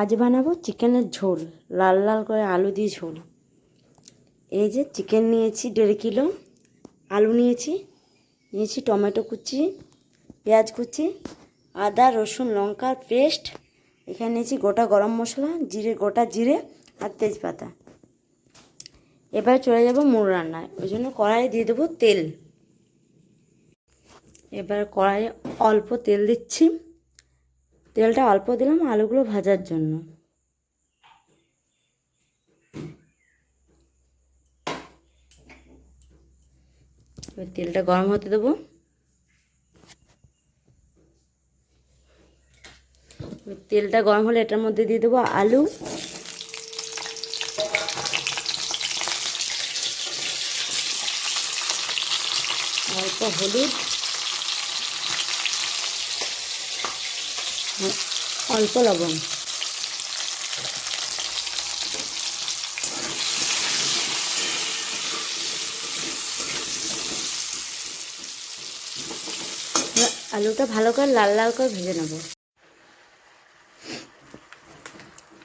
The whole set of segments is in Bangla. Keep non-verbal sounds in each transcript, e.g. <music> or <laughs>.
আজ বানাবো চিকেনের ঝোল, লাল লাল করে আলু দিয়ে ঝোল। এই যে চিকেন নিয়েছি দেড় কিলো, আলু নিয়েছি নিয়েছি টমেটো কুচি, পেঁয়াজ কুচি, আদা, রসুন লঙ্কার পেস্ট। এখানে নিয়েছি গোটা গরম মশলা, জিরে, গোটা জিরে আর তেজপাতা। এবার চলে যাব মুড় রান্নায়, ওই জন্য কড়াইয়ে দিয়ে দেবো তেল। এবার কড়াইয়ে অল্প তেল দিচ্ছি। তেলটা অল্প দিলাম আলুগুলো ভাজার জন্য। তেলটা গরম হতে দেবো। তেলটা গরম হলে এটার মধ্যে দিয়ে দেবো আলু। অল্প হলুদ। অল্প লবণ। আলুটা ভালো করে লাল লাল করে ভেজে নেব।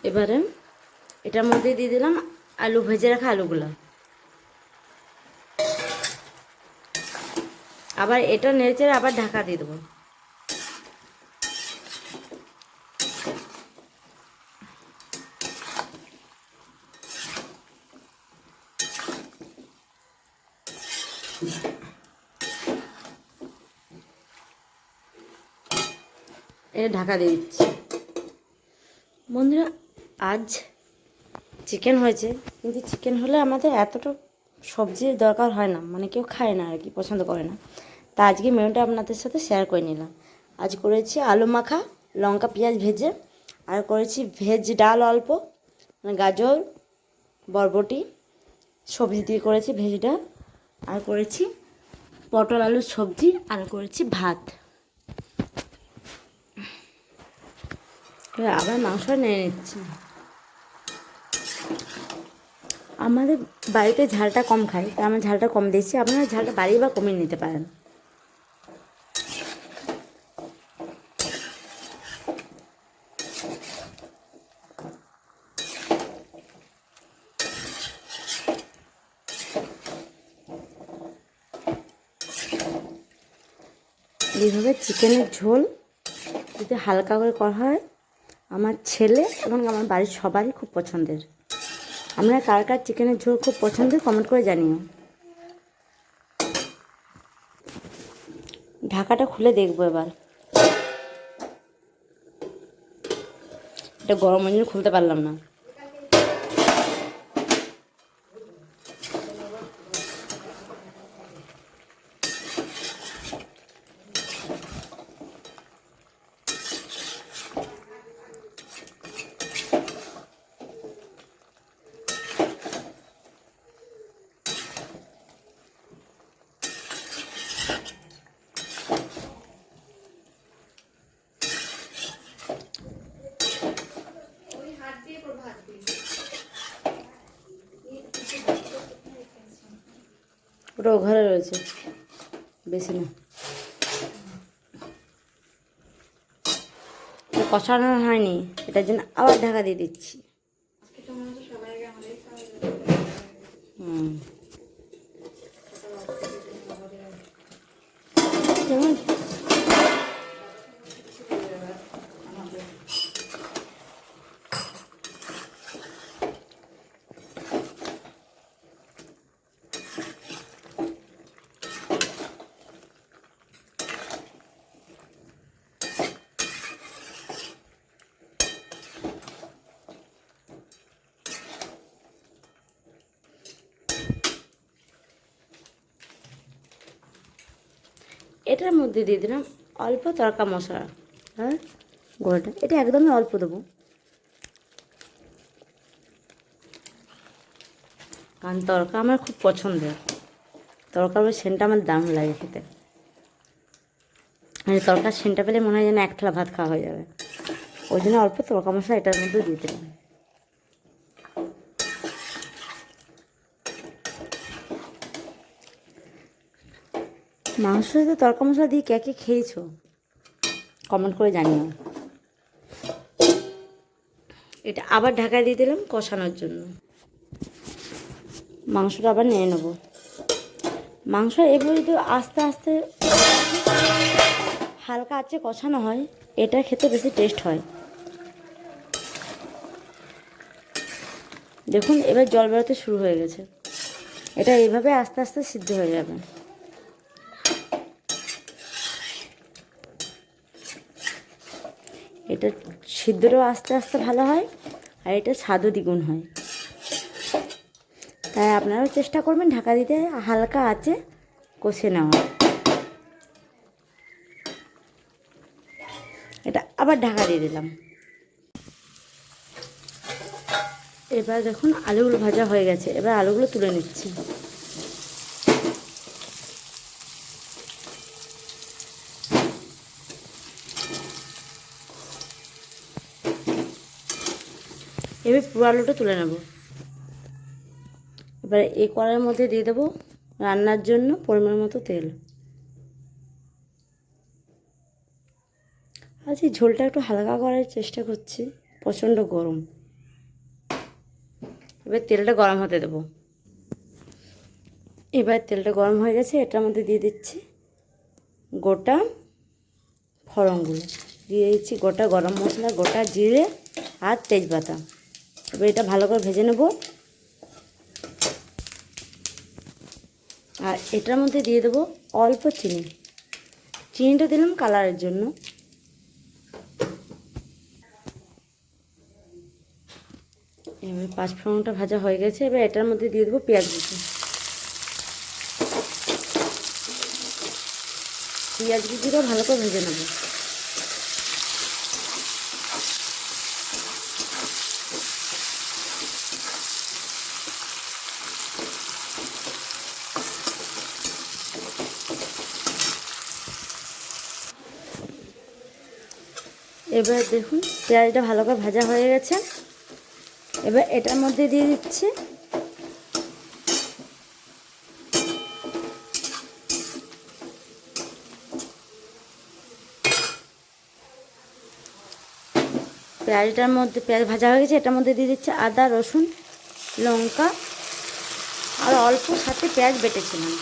এবারে এটার মধ্যে দিয়ে দিলাম আলু, ভেজে রাখা আলুগুলো। আবার এটা নেড়ে আবার ঢাকা দিয়ে দেবো। এটা ঢাকা দিয়ে দিচ্ছি। বন্ধুরা, আজ চিকেন হয়েছে, কিন্তু চিকেন হলে আমাদের এতটা সবজির দরকার হয় না মানে কেউ খায় না আর কি, পছন্দ করে না। তা আজকে মেনুটা আপনাদের সাথে শেয়ার করে নিলাম। আজ করেছি আলু মাখা, লঙ্কা, পেঁয়াজ ভেজে, আর করেছি ভেজ ডাল অল্প মানে গাজর, বরবটি, সবজি দিয়ে করেছি ভেজ ডাল, আর করেছি পটল আলুর সবজি, আর করেছি ভাত। আবার মাংস নিয়ে নিচ্ছি। আমাদের বাড়িতে ঝালটা কম খাই তাই আমার ঝালটা কম দিয়েছি আপনারা ঝালটা বাড়িয়ে বা কমিয়ে নিতে পারেন। এইভাবে চিকেনের ঝোল যদি হালকা করে করা হয় আমার ছেলে এবং আমার বাড়ির সবারই খুব পছন্দের। আমরা কার কার চিকেনের ঝোল খুব পছন্দের কমেন্ট করে জানিও। ঢাকাটা খুলে দেখব এবার। এটা গরমের জন্য খুলতে পারলাম না। ও ঘরে রয়েছে। বেশি না। কষানো হয়নি এটার জন্য আবার ঢাকা দিয়ে দিচ্ছি। হুম। এটার মধ্যে দিয়ে দিলাম অল্প তরকা মশলা হ্যাঁ? গোড়াটা। এটা একদমই অল্প দেবো। কারণ তরকা আমার খুব পছন্দের। তরকার সেন্টটা আমার দাম লাগে খেতে। মানে তরকার সেন্টটা পেলে মনে হয় যেন এক থালা ভাত খাওয়া হয়ে যাবে। ওই জন্য অল্প তরকা মশলা এটার মধ্যে দিয়ে দিলাম। মাংসের সাথে তরকা মশলা দিয়ে কে কে খেয়েছো? কমেন্ট করে জানিও। এটা আবার ঢাকা দিয়ে দিলাম কষানোর জন্য। মাংসটা আবার নিয়ে নেব। মাংস এভাবে যদি আস্তে আস্তে হালকা আছে কষানো হয়, এটা খেতে বেশি টেস্ট হয়। দেখুন, এবার জল বেরোতে শুরু হয়ে গেছে। এটা এইভাবে আস্তে আস্তে সিদ্ধ হয়ে যাবে। এটা সিদ্ধটাও আস্তে আস্তে ভালো হয় আর এটা স্বাদও দ্বিগুণ হয়। তাই আপনারাও চেষ্টা করবেন ঢাকা দিতে, হালকা আছে, কষে নেওয়া এটা আবার ঢাকা দিয়ে দিলাম। এবার দেখুন আলুগুলো ভাজা হয়ে গেছে, এবার আলুগুলো তুলে নিচ্ছি। এবার পুরো আলুটা তুলে নেব। এবার এই কড়াইয়ের মধ্যে দিয়ে দেবো রান্নার জন্য পরিমাণ মতো তেল। আজ এই ঝোলটা একটু হালকা করার চেষ্টা করছি, প্রচণ্ড গরম। এবার তেলটা গরম হতে দেবো। এবার তেলটা গরম হয়ে গেছে, এটার মধ্যে দিয়ে দিচ্ছি গোটা ফড়নগুলো। দিয়ে দিচ্ছি গোটা গরম মশলা, গোটা জিরে আর তেজপাতা। এবার এটা ভালো করে ভেজে নেব। আর এটার মধ্যে দিয়ে দেবো অল্প চিনি। চিনিটা দিলাম কালারের জন্য। এবার পাঁচ ফোড়নটা ভাজা হয়ে গেছে, এবার এটার মধ্যে দিয়ে দেবো পেঁয়াজ কুচি। পেঁয়াজ কুচিটা ভালো করে ভেজে নেব। এবার দেখুন, পেঁয়াজটা ভালো করে ভাজা হয়ে গেছে। এবার এটার মধ্যে দিয়ে দিচ্ছি। পেঁয়াজটার মধ্যে, পেঁয়াজ ভাজা হয়ে গেছে, এটার মধ্যে দিয়ে দিচ্ছে আদা, রসুন, লঙ্কা। আর অল্প সাথে পেঁয়াজ বেটেছিলাম।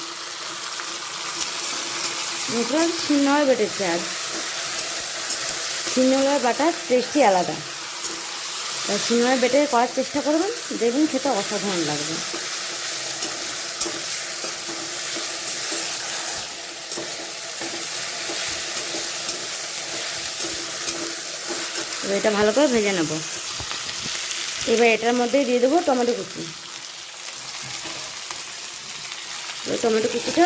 ছিন্নভাবে বেটেছে আজ। ছিন্নভাবে বাটার টেস্টই আলাদা। সিনেমায় বেটে করার চেষ্টা করবেন, দেখবেন খেতে অসাধারণ লাগবে। এটা ভালো করে ভেজে নেব। এবার এটার মধ্যে দিয়ে দেবো টমেটো কুচি। টমেটো কুচিটা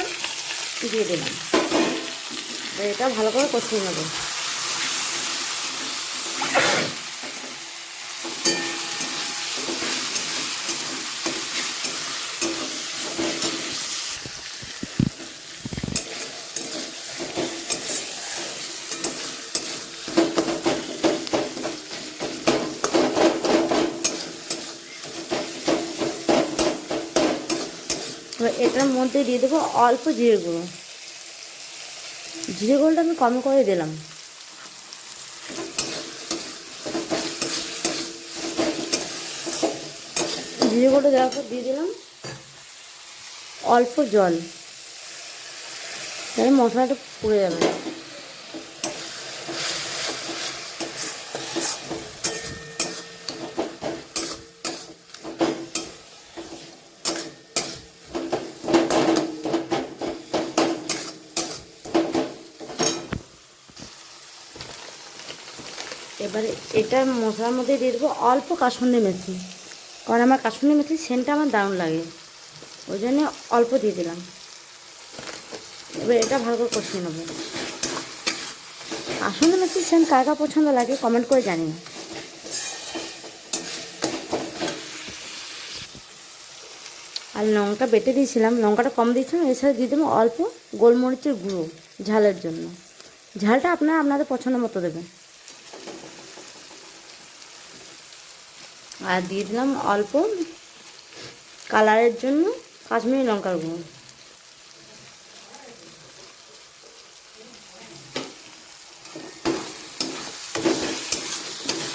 দিয়ে এবার এটা ভালো করে কষিয়ে নেব। এবার এটার মধ্যে দিয়ে দেবো অল্প জিরে গুঁড়ো। জিরে গুঁড়োটা আমি কম করে দিলাম। জিরে গুঁড়ো দেওয়ার পর দিয়ে দিলাম অল্প জল। তাহলে মশলাটা পুড়ে যাবে। এবারে এটা মশলার মধ্যে দিয়ে দেবো অল্প কাসুন্দি মেথি। কারণ আমার কাসুন্দি মেথির সেন্টটা আমার দারুণ লাগে। ওই জন্য অল্প দিয়ে দিলাম। এবার এটা ভালো করে কষিয়ে নেব। কাসুন্দি মেথির সেন্ট কার কার পছন্দ লাগে কমেন্ট করে জানিও। আর লঙ্কা বেটে দিয়েছিলাম, লঙ্কাটা কম দিয়েছিলাম সাথে দিয়ে দেবো অল্প গোলমরিচের গুঁড়ো ঝালের জন্য। ঝালটা আপনারা আপনাদের পছন্দ মতো দেবেন। আর দিয়ে দিলাম অল্প কালারের জন্য কাশ্মীরি লঙ্কার গুঁড়ো।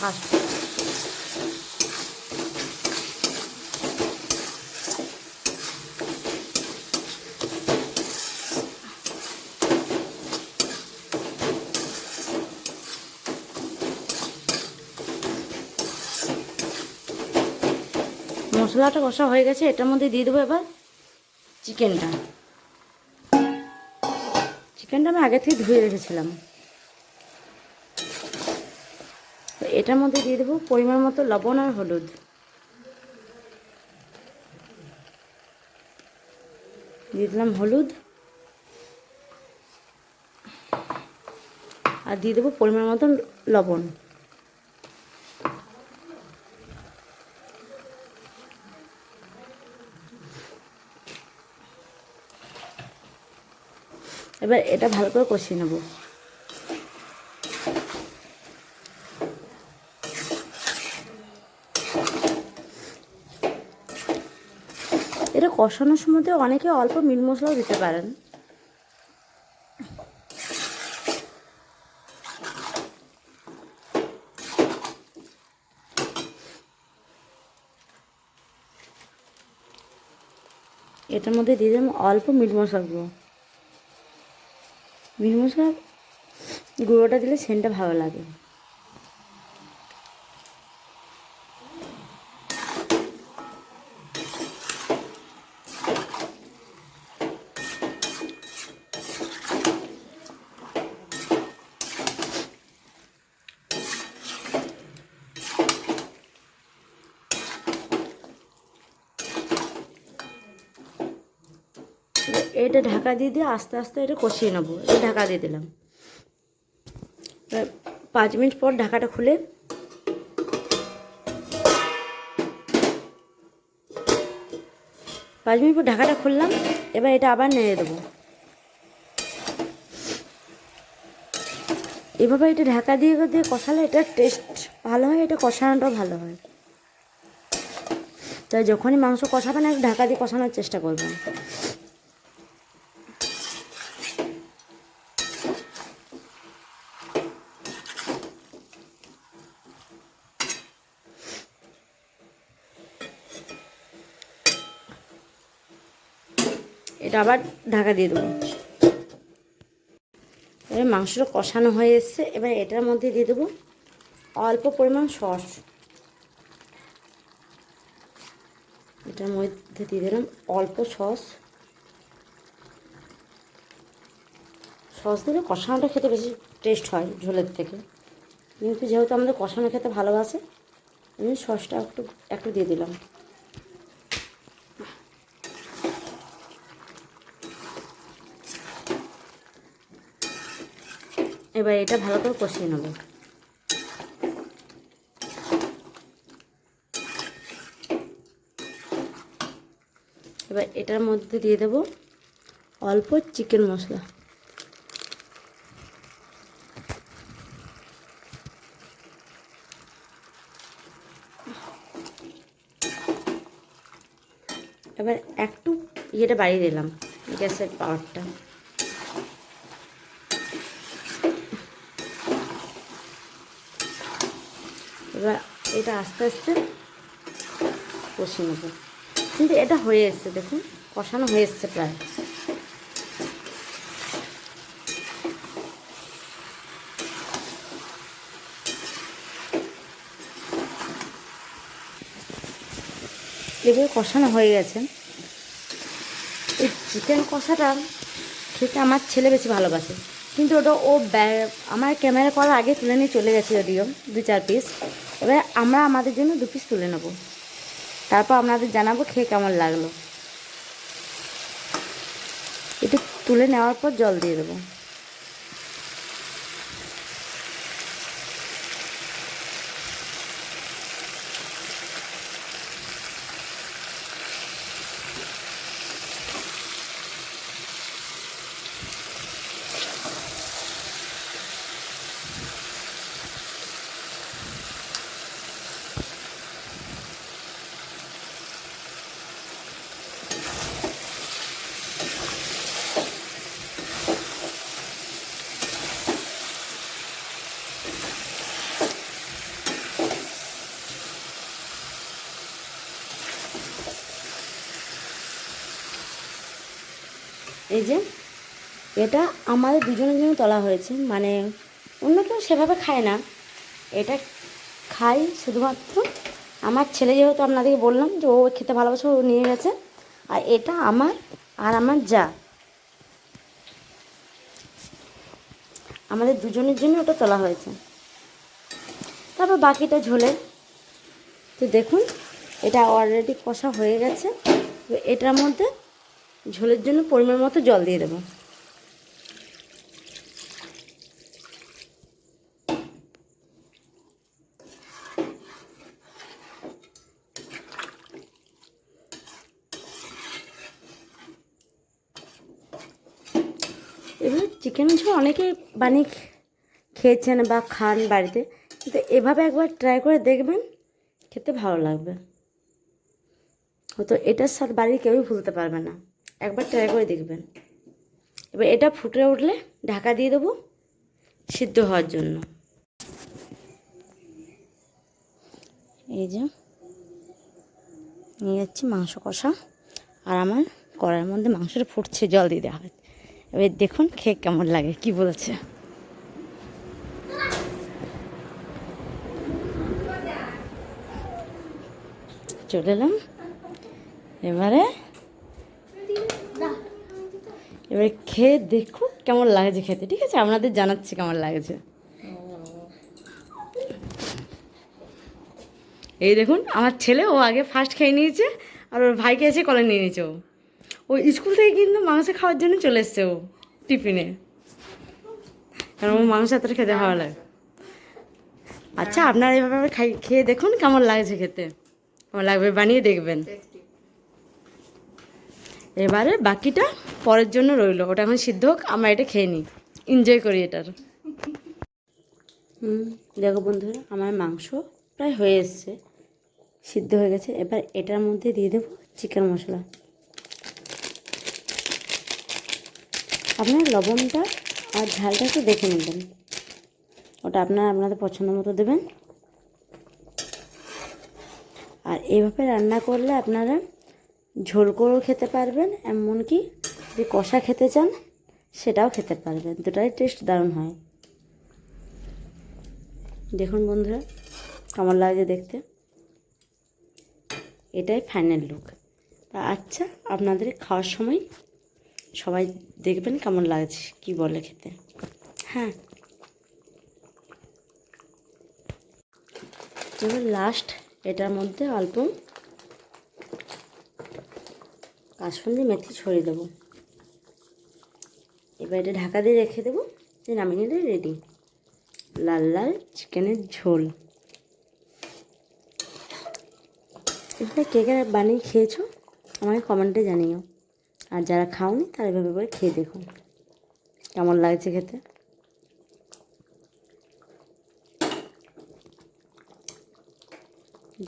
কাশ- মশলাটা কষা হয়ে গেছে, এটার মধ্যে দিয়ে দেবো এবার চিকেনটা। চিকেনটা আমি আগে থেকে ধুয়ে রেখেছিলাম। এটার মধ্যে দিয়ে দেবো পরিমাণ মতো লবণ আর হলুদ। দিয়ে দিলাম হলুদ। আর দিয়ে দেবো পরিমাণ মতো লবণ। এবার এটা ভালো করে কষিয়ে নেব। এটা কষানোর সময় অনেকে অল্প মিট মশলাও দিতে পারেন। এটার মধ্যে দিয়ে দিলাম অল্প মিট মশলা মিট মশলা গুঁড়োটা দিলে সেন্টটা ভালো লাগে এবার এটা ঢাকা দিয়ে দিয়ে আস্তে আস্তে এটা কষিয়ে নেব। এটা ঢাকা দিয়ে দিলাম। পাঁচ মিনিট পর ঢাকাটা খুলে পাঁচ মিনিট পর ঢাকাটা খুললাম, এবার এটা আবার নেড়ে দেবো। এভাবে এটা ঢাকা দিয়ে দিয়ে কষালে এটা টেস্ট ভালো হয়, এটা কষানোটাও ভালো হয়। তাই যখনই মাংস কষাবেন ঢাকা দিয়ে কষানোর চেষ্টা করবেন এটা আবার ঢাকা দিয়ে দেবো। এবার মাংসটা কষানো হয়ে এসছে। এবার এটার মধ্যে দিয়ে দেবো অল্প পরিমাণ সস। এটার মধ্যে দিয়ে দিলাম অল্প সস। সস দিলে কষানোটা খেতে বেশি টেস্ট হয় ঝোলের থেকে। কিন্তু যেহেতু আমাদের কষানো খেতে ভালোবাসে, আমি সসটা একটু একটু দিয়ে দিলাম। এবার এটা ভালো করে কষিয়ে নেব। এবার এটার মধ্যে দিয়ে দেব অল্প চিকেন মশলা। এবার একটু ইয়েটা বাড়িয়ে দিলাম, গ্যাসের পাওয়ারটা এবার এটা আস্তে আস্তে কষিয়ে নেব। কিন্তু এটা হয়ে এসছে, দেখুন, কষানো হয়ে এসছে প্রায়। এবারে কষানো হয়ে গেছে। এই চিকেন কষাটা খেতে আমার ছেলে বেশি ভালোবাসে। কিন্তু ওটা ও আমার ক্যামেরা করার আগে তুলে নিয়ে চলে গেছে যদিও দু চার পিস এবার আমরা আমাদের জন্য দু পিস তুলে নেব। তারপর আপনাদের জানাব খেয়ে কেমন লাগল। একটু তুলে নেওয়ার পর জল দিয়ে দেবো। এই যে, এটা আমাদের দুজনের জন্য তোলা হয়েছে। মানে অন্য কেউ সেভাবে খায় না। এটা খাই শুধুমাত্র। আমার ছেলে যেহেতু আপনাদেরকে বললাম যে ও খেতে ভালোবাসে, ও নিয়ে গেছে। আর এটা আমার আর আমার যা। আমাদের দুজনের জন্য ওটা তোলা হয়েছে। তারপর বাকিটা ঝোলে। তো দেখুন, এটা অলরেডি কষা হয়ে গেছে। এটার মধ্যে ঝোলের জন্য পরিমাণ মতো জল দিয়ে দেবো। এবার চিকেন ঝোল অনেকে বানিয়ে খেয়েছেন বা খান বাড়িতে, কিন্তু এভাবে একবার ট্রাই করে দেখবেন, খেতে ভালো লাগবে। হয়তো এটার স্বাদ বাড়ির কেউই ভুলতে পারবে না। একবার ট্রাই করে দেখবেন। এবার এটা ফুটে উঠলে ঢাকা দিয়ে দেবো সিদ্ধ হওয়ার জন্য। এই যে নিয়ে যাচ্ছি মাংস কষা। আর আমার কড়াইয়ের মধ্যে মাংসটা ফুটছে, জল দিয়ে দেওয়া হয় এবার দেখুন খেয়ে কেমন লাগে, কি বলছে? চলে এলাম। এবারে এবারে খেয়ে দেখুন কেমন লাগছে খেতে, ঠিক আছে? আপনাদের জানাচ্ছি কেমন লাগছে। এই দেখুন, আমার ছেলে ও আগে ফার্স্ট খেয়ে নিয়েছে, আর ওর ভাইকে এসে কলে নিয়ে নিয়েছে ও। ও স্কুল থেকে কিন্তু মাংস খাওয়ার জন্য চলে এসছে ও টিফিনে কারণ ও মাংস এতটা খেতে ভালো লাগে। আচ্ছা আপনারা এইভাবে খাই, খেয়ে দেখুন কেমন লাগছে খেতে। কেমন লাগবে বানিয়ে দেখবেন। এবারে বাকিটা পরের জন্য রইল। ওটা এখন সিদ্ধ হোক, আমরা এটা খেয়ে নিই। এনজয় করি এটার। হুম, দেখো বন্ধুরা, আমার মাংস প্রায় হয়ে এসছে। সিদ্ধ হয়ে গেছে। এবার এটার মধ্যে দিয়ে দেবো চিকেন মশলা। আপনার লবণটা আর ঝালটা একটু দেখে নেবেন। ওটা আপনারা আপনাদের পছন্দ মতো দেবেন। আর এইভাবে রান্না করলে আপনারা ঝোল করেও খেতে পারবেন, এমনকি যদি কষা খেতে চান, সেটাও খেতে পারবেন। দুটাই টেস্ট দারুণ হয়। দেখুন বন্ধুরা, কেমন লাগছে দেখতে। এটাই ফাইনাল লুক তা আচ্ছা আপনাদের খাওয়ার সময় সবাই দেখবেন কেমন লাগছে, কি বলে খেতে। হ্যাঁ। এবার লাস্ট এটার মধ্যে অল্প কাশফুন্দি মেথি ছড়িয়ে দেবো। এবার এটা ঢাকা দিয়ে রেখে দেবো যে নামিয়ে নিলে রেডি। লাল লাল চিকেনের ঝোল। এভাবে কে কে বানিয়ে খেয়েছো, আমাকে কমেন্টে জানিও। আর যারা খাওনি, তারা এভাবে করে খেয়ে দেখুন কেমন লাগছে খেতে?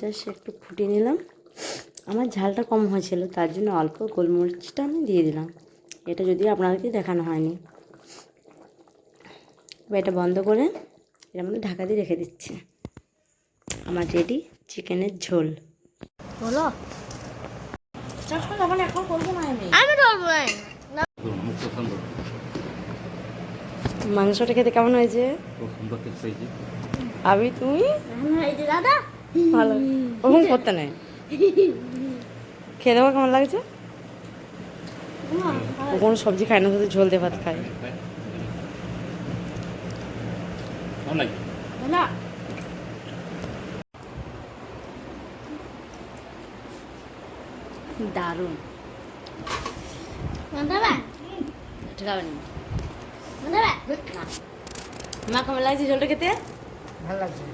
জাস্ট একটু ফুটিয়ে নিলাম। আমার ঝালটা কম হয়েছিল তার জন্য অল্প গোলমরিচটা আমি দিয়ে দিলাম। এটা যদিও আপনাদেরকে দেখানো হয়নি। এবার এটা বন্ধ করে এর মধ্যে ঢাকা দিয়ে রেখে দিচ্ছি। আমার রেডি চিকেনের ঝোল। হলো আমি। না। মাংসটা খেতে কেমন হয়েছে? আমি তুমি এই যে দাদা। ভালো। ওরকম করতে নেই। <laughs> খেয়ে দেবো কেমন লাগছে? ও কোনো সবজি খায় না শুধু ঝোল দিয়ে ভাত খায়। কেমন দারুণ। মা কেমন লাগছে ঝোলটা খেতে? ভালো লাগছে।